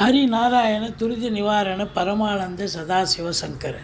ஹரிநாராயண துரித நிவாரண பரமானந்த சதாசிவசங்கர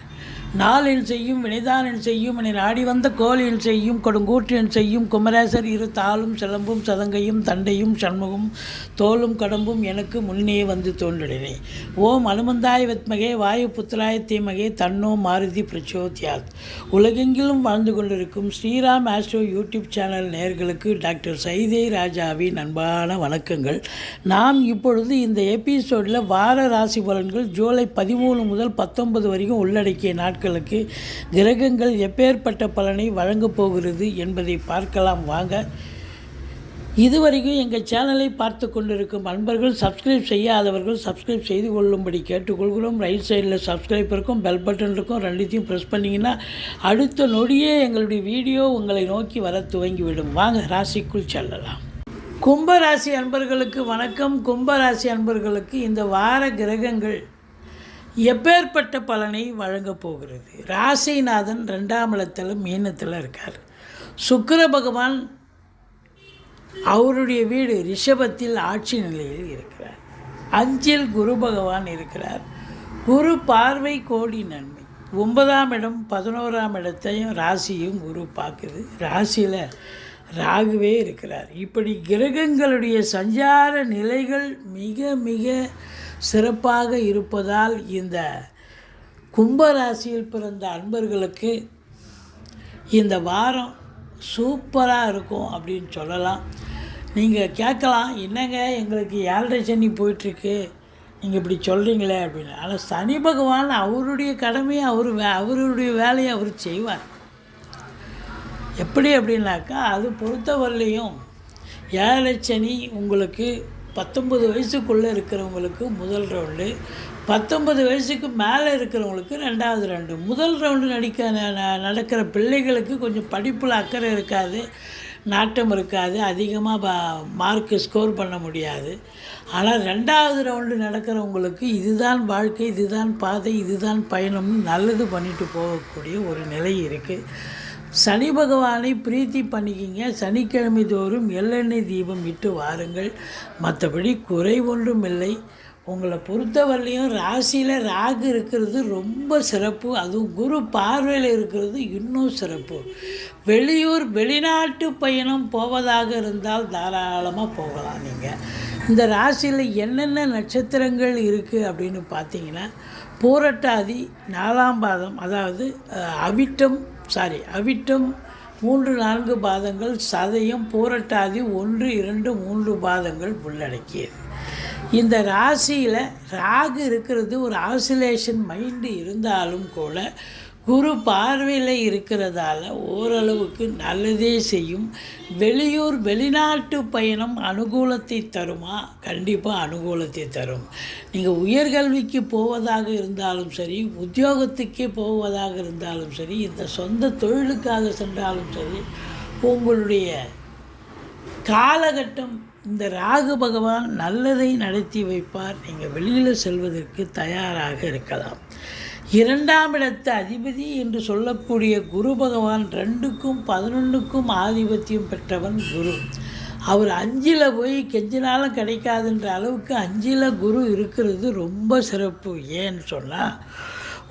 நாளின் செய்யும் வினைதானின் செய்யும் என ஆடி வந்த கோலின் செய்யும் கொடுங்கூற்றின் செய்யும் குமரேசர் இரு தாளும் சிலம்பும் சதங்கையும் தண்டையும் சண்முகம் தோலும் கடம்பும் எனக்கு முன்னே வந்து தோன்றினே. ஓம் அனுமந்தாய் வெத்மகே வாயு புத்திராய தீமகே தன்னோ மாருதி பிரச்சோத்யாத். உலகெங்கிலும் வாழ்ந்து கொண்டிருக்கும் ஸ்ரீராம் ஆஸ்ட்ரோ யூடியூப் சேனல் நேர்களுக்கு டாக்டர் சைதே ராஜாவின் அன்பான வணக்கங்கள். நாம் இப்பொழுது இந்த எபிசோடில் வார ராசி பலன்கள் ஜூலை பதிமூணு முதல் பத்தொன்பது வரைக்கும் உள்ளடக்கிய நாட்களுக்கு கிரகங்கள் எப்பேற்பட்ட பலனை வழங்கப் போகிறது என்பதை பார்க்கலாம் வாங்க. இதுவரைக்கும் எங்கள் சேனலை பார்த்து கொண்டிருக்கும் அன்பர்கள் சப்ஸ்கிரைப் செய்யாதவர்கள் சப்ஸ்கிரைப் செய்து கொள்ளும்படி கேட்டுக்கொள்கிறோம். ரைட் சைடில் சப்ஸ்கிரைப் இருக்கும் பெல் பட்டன் இருக்கும் ரெண்டுத்தையும் ப்ரெஸ் பண்ணிங்கன்னா அடுத்த நொடியே எங்களுடைய வீடியோ உங்களை நோக்கி வர துவங்கிவிடும். வாங்க ராசிக்குள் செல்லலாம். கும்பராசி அன்பர்களுக்கு வணக்கம். கும்பராசி அன்பர்களுக்கு இந்த வார கிரகங்கள் எப்பேற்பட்ட பலனை வழங்கப் போகிறது? ராசிநாதன் ரெண்டாம் இடத்துல மீனத்தில் இருக்கார். சுக்கர பகவான் அவருடைய வீடு ரிஷபத்தில் ஆட்சி நிலையில் இருக்கிறார். அஞ்சில் குரு பகவான் இருக்கிறார். குரு பார்வை கோடி நன்மை. ஒன்பதாம் இடம் பதினோராம் இடத்தையும் ராசியும் குரு பார்க்குது. ராசியில் ராகுவே இருக்கிறார். இப்படி கிரகங்களுடைய சஞ்சார நிலைகள் மிக மிக சிறப்பாக இருப்பதால் இந்த கும்பராசியில் பிறந்த அன்பர்களுக்கு இந்த வாரம் சூப்பராக இருக்கும் அப்படின்னு சொல்லலாம். நீங்கள் கேட்கலாம் என்னங்க எங்களுக்கு ஏழரை சனி போயிட்டுருக்கு? நீங்கள் இப்படி சொல்கிறீங்களே அப்படின்னு. ஆனால் சனி பகவான் அவருடைய கடமையை அவர் வே அவருடைய வேலையை அவர் செய்வார். எப்படி அப்படின்னாக்கா அது பொறுத்தவரையிலையும் ஏழரை சனி உங்களுக்கு பத்தொம்பது வயசுக்குள்ளே இருக்கிறவங்களுக்கு முதல் ரவுண்டு பத்தொம்பது வயசுக்கு மேலே இருக்கிறவங்களுக்கு ரெண்டாவது ரவுண்டு முதல் ரவுண்டு நடிக்க ந- நடக்கிற பிள்ளைகளுக்கு கொஞ்சம் படிப்பில் அக்கறை இருக்காது நாட்டம் இருக்காது அதிகமாக மார்க்கு ஸ்கோர் பண்ண முடியாது. ஆனால் ரெண்டாவது ரவுண்டு நடக்கிறவங்களுக்கு இதுதான் வாழ்க்கை இதுதான் பாதை இதுதான் பயணம்னு நல்லது பண்ணிட்டு போகக்கூடிய ஒரு நிலை இருக்குது சனி பகவானை பிரீத்தி பண்ணிக்கிங்க. சனிக்கிழமை தோறும் எள்ளெண்ணெய் தீபம் விட்டு வாருங்கள். மற்றபடி குறை ஒன்றும் இல்லை. உங்களை பொறுத்தவரையிலையும் ராசியில் ராகு இருக்கிறது ரொம்ப சிறப்பு. அதுவும் குரு பார்வையில் இருக்கிறது இன்னும் சிறப்பு. வெளியூர் வெளிநாட்டு பயணம் போவதாக இருந்தால் தாராளமாக போகலாம் நீங்கள் இந்த ராசியில் என்னென்ன நட்சத்திரங்கள் இருக்குது அப்படின்னு பார்த்தீங்கன்னா பூரட்டாதி நாலாம் பாதம் அதாவது அவிட்டம் சாரி அவிட்டம் மூன்று நான்கு பாதங்கள் சதையும் பூரட்டாதி ஒன்று இரண்டு மூன்று பாதங்கள் உள்ளடக்கியது. இந்த ராசியில் ராகு இருக்கிறது ஒரு ஆசிலேஷன் மைண்டு இருந்தாலும் கூட குரு பார்வையில் இருக்கிறதால ஓரளவுக்கு நல்லதே செய்யும். வெளியூர் வெளிநாட்டு பயணம் அனுகூலத்தை தருமா? கண்டிப்பாக அனுகூலத்தை தரும். நீங்கள் உயர்கல்விக்கு போவதாக இருந்தாலும் சரி உத்தியோகத்துக்கே போவதாக இருந்தாலும் சரி இந்த சொந்த தொழிலுக்காக சென்றாலும் சரி உங்களுடைய காலகட்டம் இந்த ராகு பகவான் நல்லதை நடத்தி வைப்பார். நீங்கள் வெளியில் செல்வதற்கு தயாராக இருக்கலாம். இரண்டாம் இடத்து அதிபதி என்று சொல்லக்கூடிய குரு பகவான் ரெண்டுக்கும் பதினொன்றுக்கும் ஆதிபத்தியம் பெற்றவன் குரு. அவர் அஞ்சில் போய் கெஞ்சினாலும் கிடைக்காதுன்ற அளவுக்கு அஞ்சில் குரு இருக்கிறது ரொம்ப சிறப்பு. ஏன்னு சொன்னால்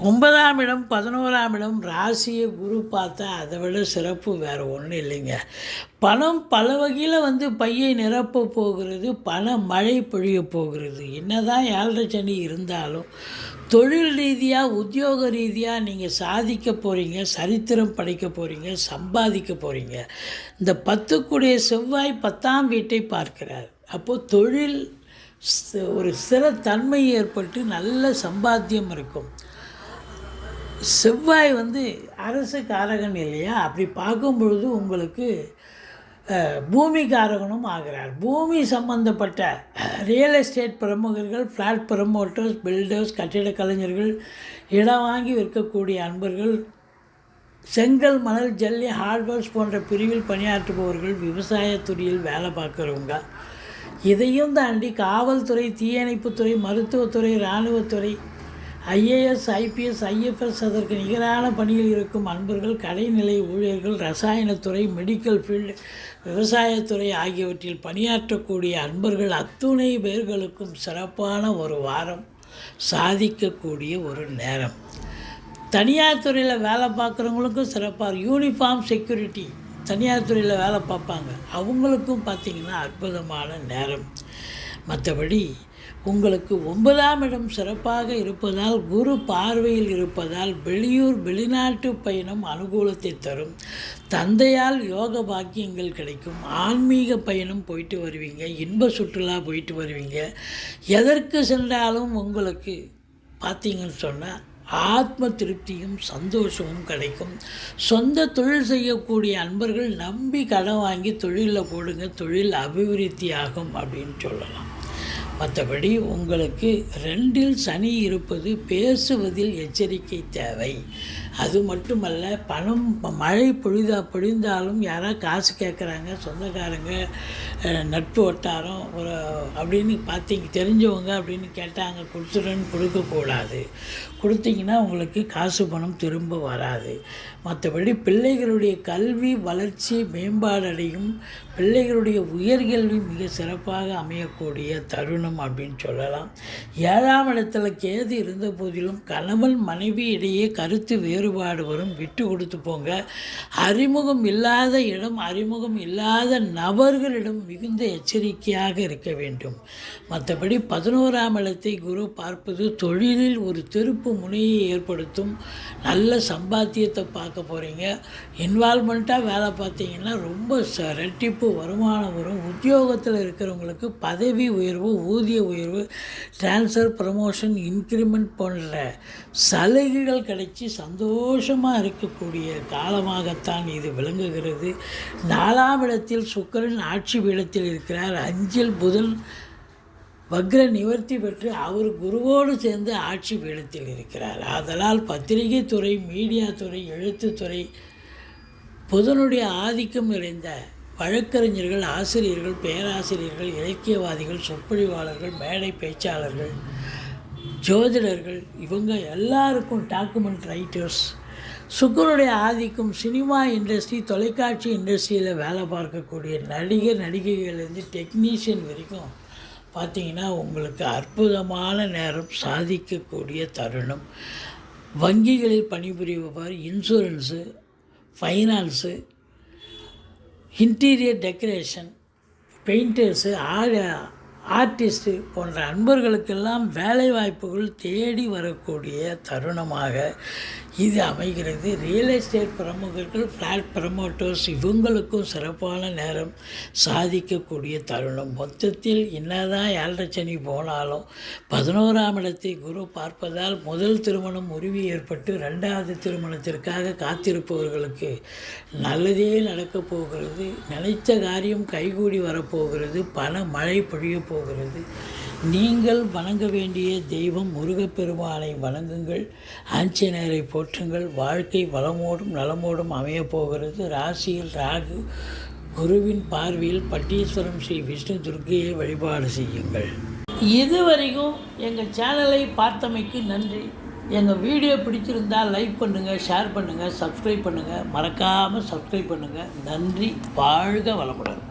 ஒன்பதாம் இடம் பதினோராம் இடம் ராசியை குரு பார்த்தா அதை விட சிறப்பு வேறு ஒன்றும் இல்லைங்க. பணம் பல வகையில் வந்து பையை நிரப்ப போகிறது பண மழை பொழிய போகிறது. என்னதான் ஏழரை சனி இருந்தாலும் தொழில் ரீதியாக உத்தியோக ரீதியாக நீங்கள் சாதிக்க போகிறீங்க சரித்திரம் படைக்க போகிறீங்க சம்பாதிக்க போகிறீங்க இந்த பத்துக்குடைய செவ்வாய் பத்தாம் வீட்டை பார்க்கிறார். அப்போது தொழில் ஒரு சிறத்தன்மை ஏற்பட்டு நல்ல சம்பாத்தியம் இருக்கும். செவ்வாய் வந்து அரசு காரகன் இல்லையா? அப்படி பார்க்கும் பொழுது உங்களுக்கு பூமி காரகனும் ஆகிறார். பூமி சம்பந்தப்பட்ட ரியல் எஸ்டேட் பிரமுகர்கள் ஃப்ளாட் ப்ரமோட்டர்ஸ் பில்டர்ஸ் கட்டிட கலைஞர்கள் இடம் வாங்கி விற்கக்கூடிய அன்பர்கள் செங்கல் மணல் ஜல்லி ஹார்ட்வேர்ஸ் போன்ற பிரிவில் பணியாற்றுபவர்கள் விவசாயத்துறையில் வேலை பார்க்குறவங்க. இதையும் தாண்டி காவல்துறை தீயணைப்புத்துறை மருத்துவத்துறை இராணுவத்துறை ஐஏஎஸ் ஐபிஎஸ் ஐஎஃப்எஸ் அதற்கு நிகரான பணியில் இருக்கும் அன்பர்கள் கடைநிலை ஊழியர்கள் ரசாயனத்துறை மெடிக்கல் ஃபீல்டு விவசாயத்துறை ஆகியவற்றில் பணியாற்றக்கூடிய அன்பர்கள் அத்துணை பேர்களுக்கும் சிறப்பான ஒரு வாரம் சாதிக்கக்கூடிய ஒரு நேரம். தனியார் துறையில் வேலை பார்க்குறவங்களுக்கும் சிறப்பாக யூனிஃபார்ம் செக்யூரிட்டி தனியார் துறையில் வேலை பார்ப்பாங்க. அவங்களுக்கும் பார்த்திங்கன்னா அற்புதமான நேரம். மற்றபடி உங்களுக்கு ஒன்பதாம் இடம் சிறப்பாக இருப்பதால் குரு பார்வையில் இருப்பதால் வெளியூர் வெளிநாட்டு பயணம் அனுகூலத்தை தரும். தந்தையால் யோக பாக்கியங்கள் கிடைக்கும். ஆன்மீக பயணம் போயிட்டு வருவீங்க. இன்ப சுற்றுலா போயிட்டு வருவீங்க. எதற்கு சென்றாலும் உங்களுக்கு பார்த்தீங்கன்னு சொன்னால் ஆத்ம திருப்தியும் சந்தோஷமும் கிடைக்கும். சொந்த தொழில் செய்யக்கூடிய அன்பர்கள் நம்பி கடன் வாங்கி தொழிலில் போடுங்க. தொழில் அபிவிருத்தி ஆகும் அப்படின்னு சொல்லலாம். மற்றபடி உங்களுக்கு ரெண்டில் சனி இருப்பது பேசுவதில் எச்சரிக்கை தேவை. அது மட்டுமல்ல பணம் மழை பொழிதா பொழிந்தாலும் யாராவது காசு கேட்குறாங்க சொந்தக்காரங்க நட்பு வட்டாரம் ஒரு அப்படின்னு பார்த்தீங்க தெரிஞ்சவங்க அப்படின்னு கேட்டாங்க கொடுத்துருன்னு கொடுக்கக்கூடாது. கொடுத்தீங்கன்னா உங்களுக்கு காசு பணம் திரும்ப வராது. மற்றபடி பிள்ளைகளுடைய கல்வி வளர்ச்சி மேம்பாடடையும் பிள்ளைகளுடைய உயர்கல்வி மிக சிறப்பாக அமையக்கூடிய தருணம். அப்படின்னு சொல்லலாம். ஏழாம் இடத்துல கேது இருந்த போதிலும் கணவன் மனைவி இடையே கருத்து வேறுபாடு வரும். விட்டு கொடுத்து போங்க. அறிமுகம் இல்லாத இடம் அறிமுகம் இல்லாத நபர்களிடம் மிகுந்த எச்சரிக்கையாக இருக்க வேண்டும். மற்றபடி பதினோராம் இடத்தை குரு பார்ப்பது தொழிலில் ஒரு திருப்பு முனையை ஏற்படுத்தும். நல்ல சம்பாத்தியத்தை பார்க்க போகிறீங்க இன்வால்மெண்ட்டாக வேலை பார்த்தீங்கன்னா ரொம்ப ச ரெட்டிப்பு வருமானம் வரும். உத்தியோகத்தில் இருக்கிறவங்களுக்கு பதவி உயர்வு ஊதிய உயர்வு டிரான்ஸ்ஃபர் ப்ரமோஷன் இன்க்ரிமெண்ட் போன்ற சலுகைகள் கிடைச்சி சந்தோஷமாக இருக்கக்கூடிய காலமாகத்தான் இது விளங்குகிறது. நாலாம் இடத்தில் சுக்கரன் ஆட்சி பீடத்தில் இருக்கிறார். அஞ்சில் புதன் வக்ர நிவர்த்தி பெற்று அவர் குருவோடு சேர்ந்து ஆட்சி பீடத்தில் இருக்கிறார். ஆதலால் பத்திரிகை துறை மீடியா துறை எழுத்துத்துறை புதனுடைய ஆதிக்கம் நிறைந்த வழக்கறிஞர்கள் ஆசிரியர்கள் பேராசிரியர்கள் இலக்கியவாதிகள் சொற்பொழிவாளர்கள் மேடை பேச்சாளர்கள் ஜோதிடர்கள் இவங்க எல்லாருக்கும் டாக்குமெண்ட் ரைட்டர்ஸ் சுக்கருடைய ஆதிக்கம் சினிமா இண்டஸ்ட்ரி தொலைக்காட்சி இண்டஸ்ட்ரியில் வேலை பார்க்கக்கூடிய நடிகர் நடிகைகள்லேருந்து டெக்னீஷியன் வரைக்கும் பார்த்தீங்கன்னா உங்களுக்கு அற்புதமான நேரம் சாதிக்கக்கூடிய தருணம். வங்கிகளில் பணிபுரிபவர் insurance finance interior decoration, painters, are. Artist போன்ற அன்பர்களுக்கெல்லாம் வேலை வாய்ப்புகள் தேடி வரக்கூடிய தருணமாக இது அமைகிறது. ரியல் எஸ்டேட் பிரமுகர்கள் ஃப்ளாட் ப்ரமோட்டர்ஸ் இவங்களுக்கும் சிறப்பான நேரம் சாதிக்கக்கூடிய தருணம். மொத்தத்தில் என்னதான் ஏழரை சனி போனாலும் பதினோராம் இடத்தை குரு பார்ப்பதால் முதல் திருமணம் உருவி ஏற்பட்டு ரெண்டாவது திருமணத்திற்காக காத்திருப்பவர்களுக்கு நல்லதே நடக்கப் போகிறது. நினைத்த காரியம் கைகூடி வரப்போகிறது. பண மழை பொழிய போகிறது. நீங்கள் வணங்க வேண்டிய தெய்வம் முருகப்பெருமானை வணங்குங்கள். ஆஞ்சநேயரை போற்றுங்கள். வாழ்க்கை வளமோடும் நலமோடும் அமையப் போகிறது. ராசியில் ராகு குருவின் பார்வையில் பட்டீஸ்வரம் ஸ்ரீ விஷ்ணு துர்க்கையை வழிபாடு செய்யுங்கள். இதுவரைக்கும் எங்கள் சேனலை பார்த்தமைக்கு நன்றி. எங்கள் வீடியோ பிடிச்சிருந்தால் லைக் பண்ணுங்கள் ஷேர் பண்ணுங்கள் சப்ஸ்கிரைப் பண்ணுங்கள் மறக்காமல் சப்ஸ்கிரைப் பண்ணுங்கள் நன்றி. வாழ்க வளமுடன்.